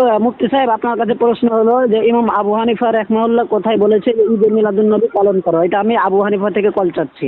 তো মুফতি সাহেব আপনার কাছে প্রশ্ন হলো যে ইমাম আবু হানিফা রহমাউল্লাহ কোথায় বলেছে যে ঈদে মিলাদুন্নবী পালন করো? এটা আমি আবু হানিফা থেকে কল চাচ্ছি।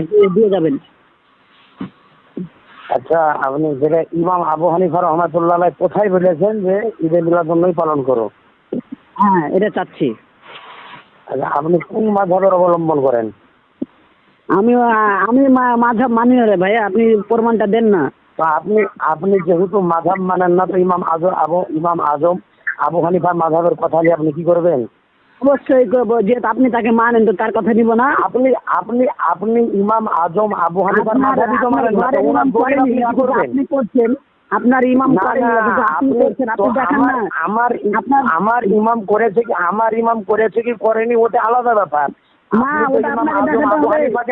একটু দিয়ে যাবেন। আচ্ছা আপনি যেটা ইমাম আবু হানিফা রহমাতুল্লাহ কোথায় বলেছেন যে ঈদে মিলাদুন্নবী পালন করো? হ্যাঁ এটা চাচ্ছি। আচ্ছা আপনি কোন মাঝহের অবলম্বন করেন? আমি আমি মাঝাব মানি রে ভাই আপনি প্রমাণটা দেন না। তো আপনি আপনি যেহেতু মাঝাব মানেন না তো ইমাম আজম আবু ইমাম আজম আবু হানিফার মাঝাবের কথা নিয়ে আপনি কি করবেন? অবশ্যই করব যেহেতু আপনি তাকে মানেন তো তার কথা নিব না। আপনি আপনি আপনি ইমাম আজম আবু হানিফার আপনার- তো মানেন না আপনি করছেন আপনার ইমাম আমার না। আমার আপনার- আমার ইমাম করেছে কি আমার ইমাম করেছে কি করেনি ওটা আলাদা ব্যাপার।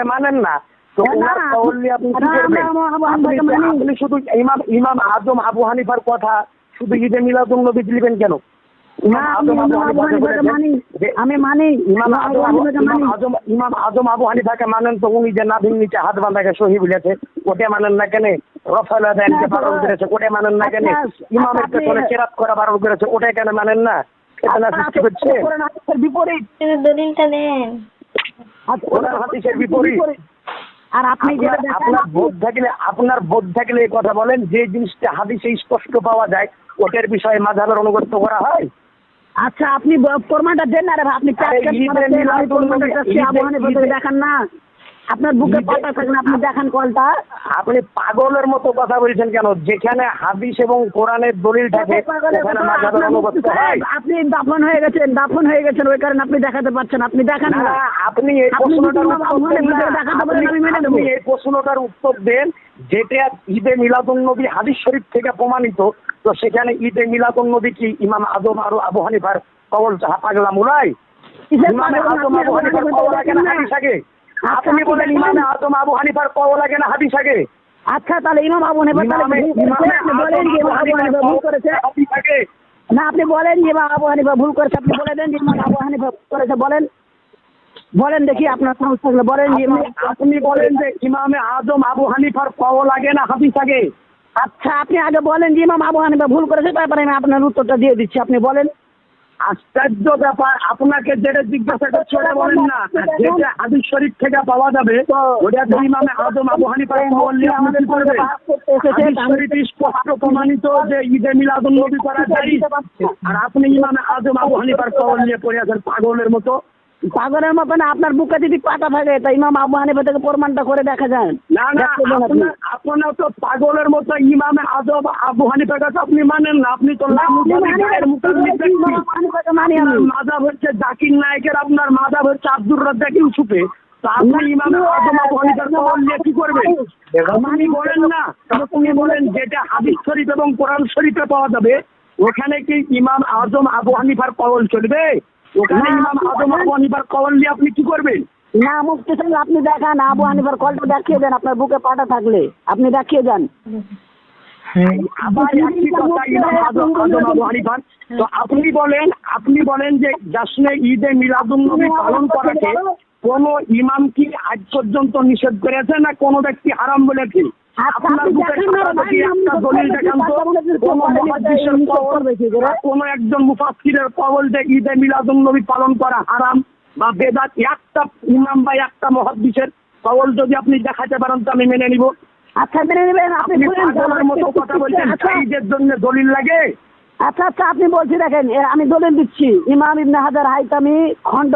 মানেন না। তো ওনার না, নিয়ে আপনি কি করবেন? আপনি হানিফাকে কি-। আপনি শুধু ইমাম ইমাম আজম আবু হানিফার কথা শুধু ঈদে মিলাদুন নবী দিলেন কেন? ইমাম আজম আবু হানিফাকে মানি। মানি মানি। মানেন তো উনি যে নাভির নিচে হাত বাঁধাকে সহি বলেছে ওটা মানেন না কেন? রফাল বারণ করেছে ওটা মানেন না কেন? আচ্ছা, ইমামের আপনি- পেছনে কেরাত করা বারণ করেছে ওটা কেন মানেন না? ফেতনা সৃষ্টি করছে বিপরীত। দলিলটা আচ্ছা, কোরআন হাদিসের বিপরীত। আর আপনি যেটা আপনার- বোধ থাকলে আপনার বোধ থাকলে এই কথা বলেন যে জিনিসটা হাদিসে স্পষ্ট পাওয়া যায় ওটার বিষয়ে মাঝাবের অনুগত করা হয়? আচ্ছা আপনি প্রমাণটা দেন না আপনি দেখান না। আপনার বুকে পাতা থাকেন আপনি দেখান কলটা। আপনি পাগলের মতো কথা বলছেন কেন? যেখানে হাদিস এবং কোরআনের দলিল থাকে আপনি দাফন হয়ে গেছেন দাফন হয়ে গেছেন ওই কারণে আপনি দেখাতে পারছেন আপনি দেখান না, আপনি এই প্রশ্নটার উত্তর দেন আপনি- এই প্রশ্নটার উত্তর যেটা ঈদে মিলাদুন নবী হাদিস শরীফ থেকে প্রমাণিত তো সেখানে ঈদে মিলাদুন নবী কি ইমাম আজম আর আবু হানিফার কবল পাগলা মুলাই ইমামে আজম আবু হানিফার কবল হাদিস আগে? আপনি আপনি বলেন ইমামে। আজম আবু হানিফার কবল লাগে না হাদিস আগে। আচ্ছা তাহলে ইমাম আবু হানিফা তাহলে বলেন যে আবু হানিফা ভুল করেছে। না আপনি বলেন যে আবু হানিফা ভুল করেছে। আপনি বলে দেন যে ইমাম আবু হানিফা ভুল করেছে। বলেন। বলেন দেখি আপনার সাহস থাকলে বলেন যে ইমাম আপনি- বলেন যে ইমামে আজম আবু হানিফার কবল লাগে না হাদিস আগে। আচ্ছা আপনি আগে বলেন যে ইমাম আবু হানিফা ভুল করেছে। তারপরে আমি আপনার উত্তরটা দিয়ে দিচ্ছি। আপনি বলেন। আশ্চর্য ব্যাপার আপনাকে যেটা জিজ্ঞাসা করছি ওটা বলেন না। যেটা হাদিস শরীফ থেকে পাওয়া যাবে ওটা তো ইমামে আদম আবু হানিফা কওল নিয়ে করবে হাদিস শরীফ স্পষ্ট প্রমাণিত যে ঈদে মিলাদুল নবী করা যায়। আর আপনি ইমামে আদম আবু হানিফার কওল নিয়ে পড়ে আছেন পাগলের মতো। পাগলের মতো না আপনার বুকে যদি পাতা থাকে তা ইমাম আবু হানিফা থেকে প্রমাণটা করে দেখা যায়। না না। আপনার তো পাগলের মতো ইমামে আজম আবু হানিফার কথা আপনি মানেন না। আপনি তো মাদাব হচ্ছে জাকির নায়কের আপনার মাদাব হচ্ছে আব্দুর রাজ্জাক ইউসুফে তো আপনি ইমামে আজম আবু হানিফার কওল নিয়ে কি করবেন? আপনি বলেন না আপনি বলেন যেটা হাদিস শরীফ এবং কোরআন শরীফে পাওয়া যাবে ওখানে কি ইমাম আজম আবু হানিফার কওল চলবে? ওখানে ইমাম আজম আবু হানিফার কওল নিয়ে আপনি কি করবেন? না মুফতি সাহেব আপনি দেখান আবু হানিফার কলটা দেখিয়ে দেন আপনার বুকে পাটা থাকলে। আপনি দেখিয়ে যান আবার একই কথা ইমাম আজম আজম আবু হানিফার। তো আপনি বলেন আপনি বলেন যে জাসনে ঈদে মিলাদুন নবী পালন করাকে কোন ইমাম কি আজ পর্যন্ত নিষেধ করেছে না কোন ব্যক্তি হারাম বলেছে? আচ্ছা, কোন একজন ঈদে মিলাদুন নবী পালন করা হারাম বা বেদাত একটা ইমাম বা একটা মহাদ্দিসের কওল যদি আপনি দেখাতে পারেন তো আমি মেনে নিব। আচ্ছা মেনে নেবেন আপনি মতো কথা বলছেন আচ্ছা, ঈদের জন্য দলিল লাগে? আচ্ছা আচ্ছা আপনি বলছি দেখেন আমি দলিল দিচ্ছি। ইমাম ইবনে হাজার হাইতামি খন্ড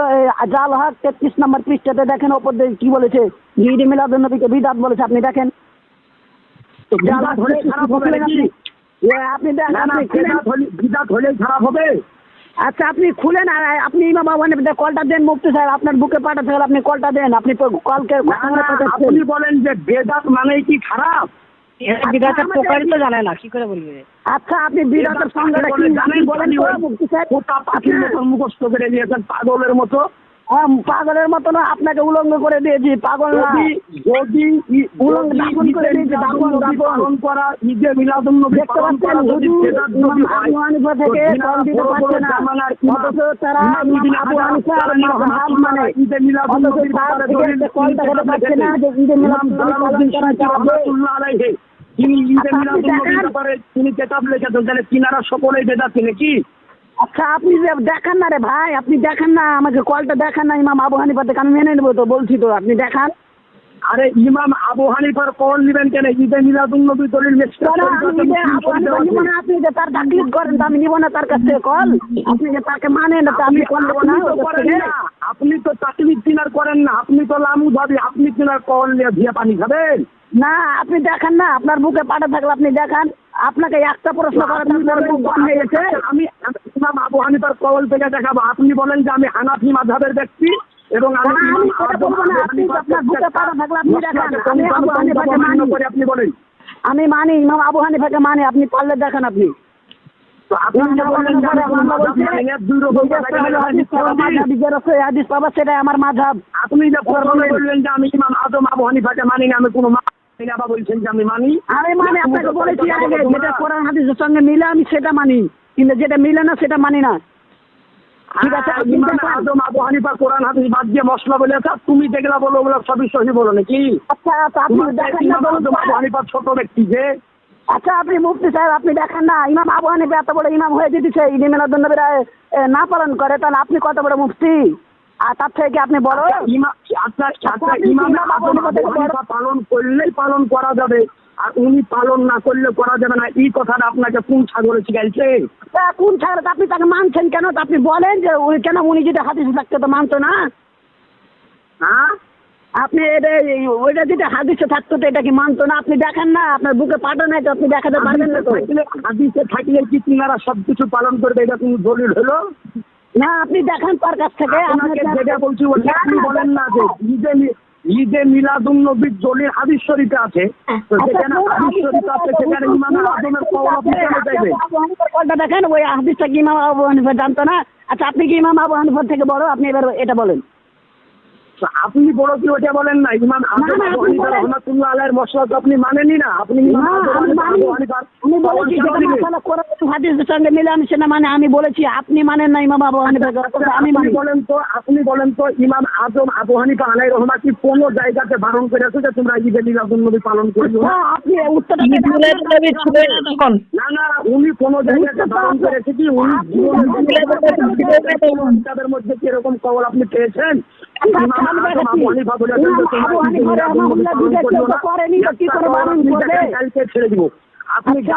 জাল হক তেত্রিশ নম্বর পৃষ্ঠাতে দেখেন ওপর দিয়ে কি বলেছে ঈদ মিলাদুন নবীকে বিদাত বলেছে আপনি দেখেন। বিদাত হলে খারাপ হবে নাকি? আপনি দেখেন না না আপনি খুলেন। বিদাত হলে খারাপ হবে? আচ্ছা আপনি খুলেন আর আপনি ইমাম কলটা দেন মুফতি সাহেব আপনার বুকে পাটা থাকলে আপনি কলটা দেন। আপনি কলকে আপনি বলেন যে বেদাত মানেই কি খারাপ? বিদাতের প্রকারই তো জানে না কি করে বলবে? আচ্ছা আপনি বিদাতের সঙ্গে কি জানেন বলেন মুফতি সাহেব কোটা মুখস্থ করে নিয়েছেন পাগলের মতো। পাগলের মতো না আপনাকে উলঙ্গ করে দিয়েছি পাগল যদি যদি উলঙ্গ দাফন করে ঈদে দাফন, দাফন। করা ঈদে মিলাদুন নবী দেখতে পাচ্ছেন যদি ইমাম আবু হানিফা থেকে যিনারা দিতে বড় বড় পারছে না। অথচ তারা ইমাম ইমাম আবু হানিফা আসকালানি রহমাতুল্লাহ রহমাতুল্লাহ ঈদে মিলাদুন নবীর ব্যাপারে দলিল কল দেখাতে পারছে না যে ঈদে মিলাদুন নবী করা যাবে তিনি ঈদে আচ্ছা, মিলাদুন নবীর ব্যাপারে তিনি কেতাব লিখেছেন তাহলে তিনারা সকলেই বেদাতি নাকি আচ্ছা আপনি যে দেখান না রে ভাই আপনি দেখান না আমাকে কলটা দেখান না ইমাম আবু হানিফা থেকে আমি মেনে নেব তো বলছি তো আপনি দেখান। আরে ইমাম আবু হানিফার কল নিবেন কেন? ঈদে মিলাদুন নবী দলিল কেন আমি যে আবু হানিফা নিবো না আপনি যে তার তাকলিফ করেন তো আমি নিবো না তার কাছ থেকে কল। আপনি যে তাকে মানেন না তো আমি কল নেব না আপনি তো তাকলিফ তিনার করেন না আপনি তো লামু ভাবি আপনি তিনার কল নিয়ে ভিয়া পানি খাবেন। না আপনি দেখান না আপনার বুকে পাটা থাকলে আপনি দেখান। আপনাকে একটা প্রশ্ন করা আপনি থাকলে বলেন, বুক বন্ধ হয়ে গেছে আমি ইমাম আবু হানিফার কল থেকে দেখাবো। আপনি বলেন যে আমি হানাফি মাযহাবের ব্যক্তি এবং আমি আপনি মানি। বলেন। আমি মানি ইমাম আবু হানিফাকে মানি। আপনি পারলে দেখান আপনি। সেটাই আমার মাঝাব আপনি যে প্রথমে বললেন যে আমি ইমাম আজম আবু হানিফাকে মানি না আমি কোনো মানি না বলছেন যে আমি মানি। আমি মানে আপনাকে বলেছি আগে যেটা কোরআন হাদিসের সঙ্গে মিলে আমি সেটা মানি। কিন্তু যেটা মিলে না সেটা মানি না। ঠিক আছে, হ্যাঁ, আপনি ইমাম দেখান। আজম আবু হানিফা কোরআন হাদিস বাদ দিয়ে মশলা বলে তুমি যেগুলা বলো ওগুলো সবই সহি বলো নাকি? আচ্ছা আচ্ছা আপনি দেখেন না ইমাম আবু হানিফা ছোট ব্যক্তি যে। আচ্ছা আপনি মুফতি সাহেব আপনি দেখেন না ইমাম আবু হানিফা এত বড় ইমাম হয়ে মিলাদুন নবীরা এ, না পালন করে তাহলে আপনি কত বড় মুফতি? আর তার থেকে আপনি বড়? আচ্ছা, আচ্ছা আচ্ছা পালন করলেই পালন করা যাবে আর উনি পালন না করলে করা যাবে না। এই কথাটা আপনাকে কোন সাগরে শিখাইছে? কোন আপনি তাকে মানছেন কেন? আপনি বলেন যে উনি কেন উনি যদি হাদিস থাকতে তো মানতো না। হ্যাঁ? আপনি এটা ওইটা যদি হাদিসে থাকতো তো এটা কি মানতো না? আপনি দেখেন না আপনার বুকে পাটা নাই তো আপনি দেখাতে পারবেন না তো। হাদিসে থাকলে কি তিনারা সবকিছু পালন করবে? এটা কোনো দলিল হলো? না আপনি দেখান তার কাছ থেকে আপনাকে যেটা বলছি ওটা আপনি বলেন না যে ঈদে ঈদে মিলাদুন নবীর জলির হাদিস শরীফে আছে। তো আচ্ছা, যেখানে কোন হাদিস হাদিসে আছে সেখানে ইমাম আজমের কওল আপনি কেন চাইবেন? কলটা দেখেন ওই হাদিসটা কি ইমাম আবু হানিফা জানতো না? আচ্ছা আপনি কি ইমাম আবু হানিফার থেকে বড়? আপনি এবার এটা বলেন। আপনি বড় কি ওটা বলেন না? ইমাম হানিফা। রহমাতুল্লাহ মশলা তো আপনি মানেনই না। আপনি আমি মানি। বলেছি হাদিসের সঙ্গে মিলে আমি সেটা মানে আমি বলেছি আপনি মানেন না ইমাম আবু হানিফার কথা আচ্ছা, আমি মানি। বলেন তো আপনি বলেন তো ইমাম আজম আবু হানিফা আলাই রহমা কি কোন জায়গাতে বারণ করেছে যে তোমরা নবী পালন করিও আপনি উত্তরটা না তখন না না উনি কোন জায়গাতে বারণ করেছে কি? উনি জীবনে তাদের মধ্যে কি এরকম কবল আপনি পেয়েছেন? আচ্ছা, ছেড়ে দিব। আপনি আচ্ছা,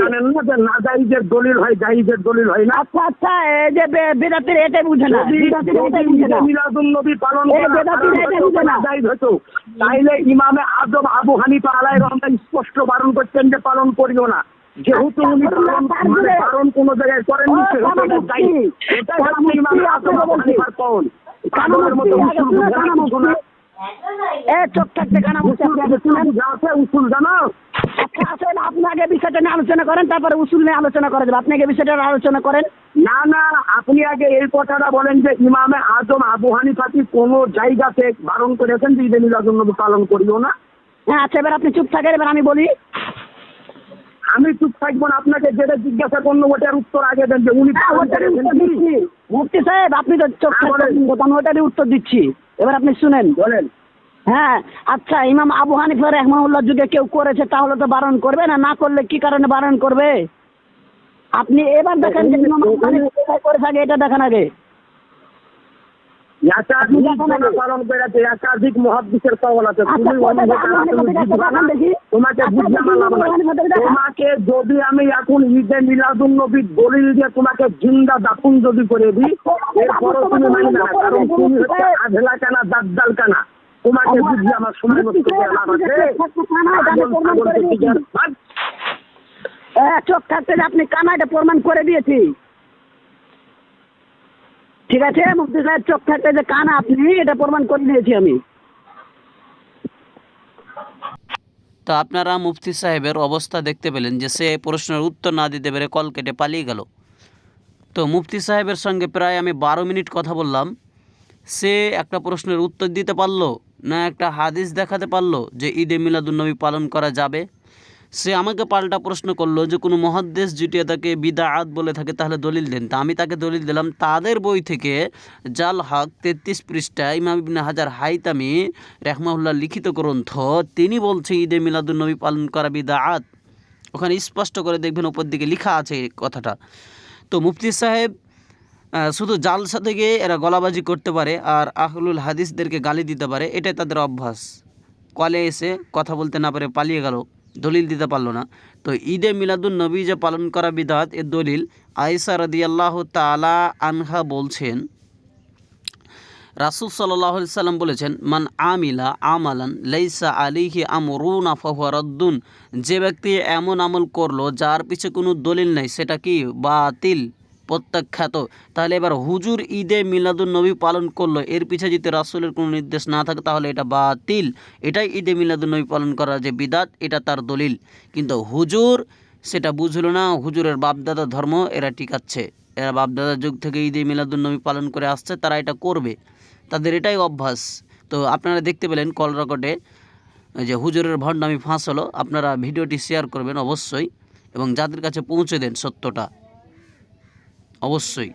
জানেন না যে না জাইজের দলিল হয় জাইজের দলিল হয় না। আচ্ছা আচ্ছা এই যে বেদাতির এটাই বুঝে না। বেদাতির এটাই বুঝে না। মিলাদুন নবী পালন করা বুঝে না। হতো তাইলে ইমামে আজম আবু হানিফা আলাই রহমান স্পষ্ট বারণ করতেন যে পালন করিও না। যেহেতু আচ্ছা, উনি পালন তার মানে কোন জায়গায় করেননি সেহেতু এটা ইমামে আজম আবু হানিফার মতো উসুল। এ চোখ থাকতে জানো? আচ্ছা আসেন আপনি আগে বিষয়টা নিয়ে আলোচনা করেন তারপরে উসুল নিয়ে আলোচনা করা যাবে। আপনি আগে বিষয়টা আলোচনা করেন। না না আপনি আগে এই কথাটা বলেন যে ইমামে আজম আবু হানিফা কি কোন জায়গাতে বারণ করেছেন যে ঈদে পালন করিও না? হ্যাঁ আচ্ছা এবার আপনি চুপ থাকেন এবার আমি বলি। আমি চুপ থাকব না আপনাকে যেটা জিজ্ঞাসা করল ওটার উত্তর আগে দেন যে উনি হ্যাঁ, পালন ওটারই উত্তর দিচ্ছি। মুফতি সাহেব আপনি তো চোখ হ্যাঁ, ওটারই উত্তর দিচ্ছি। এবার আপনি শুনেন। বলেন। হ্যাঁ আচ্ছা ইমাম আবু হানিফা রহমাউল্লাহ যুগে কেউ করেছে তাহলে তো বারণ করবে না? না করলে কি কারণে বারণ করবে? আপনি এবার দেখেন যে ইমাম আবু হানিফা করে থাকে এটা দেখেন আগে। একাধিক মহাদ্দিসের কবল আছে দেখি। তোমাকে আচ্ছা, বুঝতে। তোমাকে যদি আমি এখন ঈদে মিলাদুন নবীর দলিল দিয়ে তোমাকে জিন্দা দাফন যদি করে দিই এরপরও তুমি মানি না কারণ তুমি হচ্ছে আধেলা কানা দাদ্দাল কানা তোমাকে বুঝি আমার সময় নষ্ট করে লাভ আছে? চোখ থাকতে যে আপনি কানাটা প্রমাণ করে দিয়েছি। ঠিক আছে মুফতি সাহেব চোখ থাকতে যে কানা আপনি এটা প্রমাণ করে দিয়েছি আমি। তো আপনারা মুফতি সাহেবের অবস্থা দেখতে পেলেন যে সে প্রশ্নের উত্তর না দিতে পেরে কল কেটে পালিয়ে গেল। তো মুফতি সাহেবের সঙ্গে প্রায় আমি বারো মিনিট কথা বললাম। সে একটা প্রশ্নের উত্তর দিতে পারল না একটা হাদিস দেখাতে পারল যে ঈদে মিলাদুন্নবী পালন করা যাবে? সে আমাকে পাল্টা প্রশ্ন করল যে, কোনো মহাদ্দেশ জুটিয়ে তাকে বিদা আত বলে থাকে, তাহলে দলিল দেন। তা আমি তাকে দলিল দিলাম। তাদের বই থেকে জাল হক তেত্রিশ পৃষ্ঠা ইমাম ইবনে হাজার হাইতামি রেহমাউল্লাহ লিখিত গ্রন্থ, তিনি বলছে ঈদে মিলাদুন্নবী পালন করা বিদা আত ওখানে স্পষ্ট করে দেখবেন, ওপর দিকে লেখা আছে কথাটা। তো মুফতি সাহেব শুধু জালসা থেকে এরা গলাবাজি করতে পারে আর আহলুল হাদিসদেরকে গালি দিতে পারে, এটাই তাদের অভ্যাস। কলে এসে কথা বলতে না পারে পালিয়ে গেল। দলিল দিতে পারল না। তো ঈদে মিলাদুল নবী যে পালন করা বিদাত, এর দলিল আয়েসা রদিয়াল্লাহ তালা আনহা বলছেন, রাসুল সাল্লাহ সাল্লাম বলেছেন, মান আমিলা আমালান লাইসা আলিহি আমরুন আফরদ্দুন যে ব্যক্তি এমন আমল করল, যার পিছে কোনো দলিল নাই, সেটা কি বাতিল? প্রত্যাখ্যাত। তাহলে এবার হুজুর ঈদে মিলাদুন নবী পালন করল। এর পিছে যদি রাসুলের কোনো নির্দেশ না থাকে, তাহলে এটা বাতিল। এটাই ঈদে মিলাদুন নবী পালন করা যে বিদাত এটা তার দলিল। কিন্তু হুজুর সেটা বুঝলো না। হুজুরের বাপদাদা ধর্ম, এরা টিকাচ্ছে এরা বাপদাদার যুগ থেকে ঈদে মিলাদুন নবী পালন করে আসছে, তারা এটা করবে। তাদের এটাই অভ্যাস। তো আপনারা দেখতে পেলেন কল রেকর্ডে যে হুজুরের ভণ্ডামি ফাঁস হলো। আপনারা ভিডিওটি শেয়ার করবেন অবশ্যই। এবং যাদের কাছে পৌঁছে দেন সত্যটা। অবশ্যই।